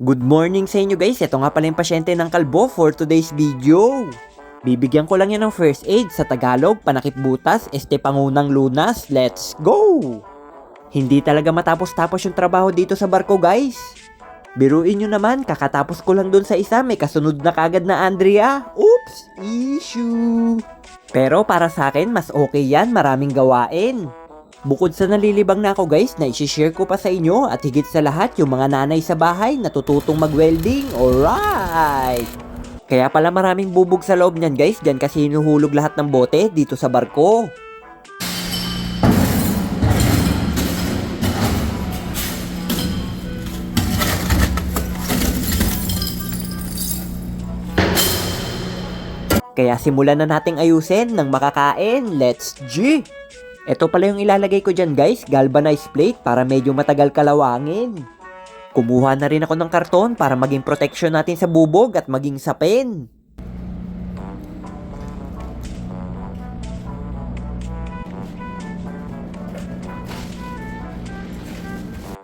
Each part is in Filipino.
Good morning sa inyo guys. Ito nga pala yung pasyente ng kalbo for today's video. Bibigyan ko lang yan ng first aid sa Tagalog, panakip butas, este pangunang lunas. Let's go! Hindi talaga matapos-tapos yung trabaho dito sa barko guys. Biruin nyo naman, kakatapos ko lang dun sa isa, may kasunod na kagad na Andrea. Oops! Issue! Pero para sa akin, mas okay yan, maraming gawain. Bukod sa nalilibang na ako guys, na share ko pa sa inyo at higit sa lahat yung mga nanay sa bahay natututong mag-welding. Alright! Kaya pala maraming bubog sa loob niyan guys, dyan kasi hinuhulog lahat ng bote dito sa barko. Kaya simulan na nating ayusin ng makakain. Let's G! Ito pala yung ilalagay ko dyan guys, galvanized plate para medyo matagal kalawangin. Kumuha na rin ako ng karton para maging protection natin sa bubog at maging sapin.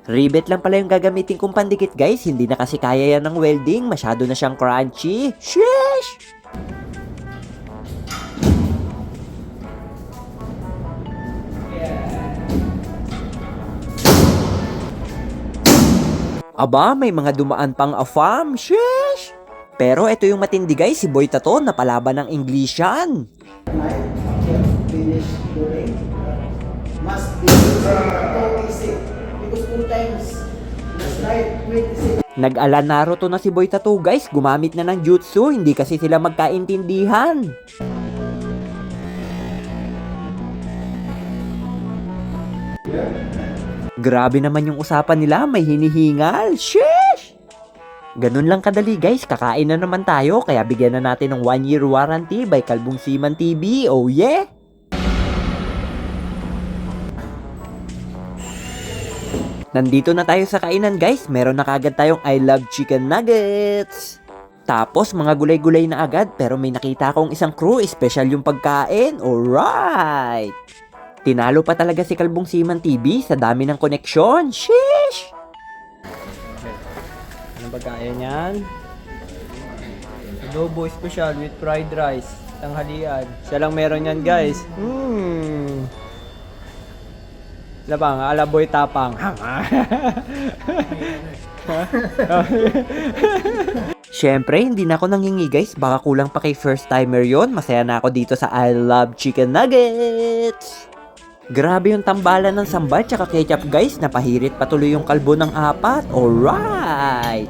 Rivet lang pala yung gagamitin kong pandikit guys, hindi na kasi kaya yan ng welding, masyado na siyang crunchy. Sheesh! Aba, may mga dumaan pang afam. Sheesh! Pero ito yung matindi guys, si Boy Tato na palaban ng Englishan. night can finish during must be uh, because two times last night 26 Nag-alanaro to na si Boy Tato guys, gumamit na ng jutsu, hindi kasi sila magkaintindihan. Grabe naman yung usapan nila, may hinihingal. Sheesh! Ganun lang kadali guys, kakain na naman tayo kaya bigyan na natin ng 1 year warranty by Kalbong Siman TV. Oh yeah! Nandito na tayo sa kainan guys, meron na kagad tayong I love chicken nuggets. Tapos mga gulay-gulay na agad pero may nakita akong isang crew, special yung pagkain. Alright! Tinalo pa talaga si Kalbong Siman TV sa dami ng koneksyon. Sheesh! Ano ba kaya niyan? Adobo special with fried rice. Tanghalian. Siya lang meron yan guys. Hmm. Labang, alaboy tapang. Siyempre, hindi na ako nangingi guys. Baka kulang pa kay first timer yon. Masaya na ako dito sa I Love Chicken Nuggets. Grabe yung tambalan ng sambal tsaka ketchup guys. Napahirit patuloy yung kalbo ng apat. Alright!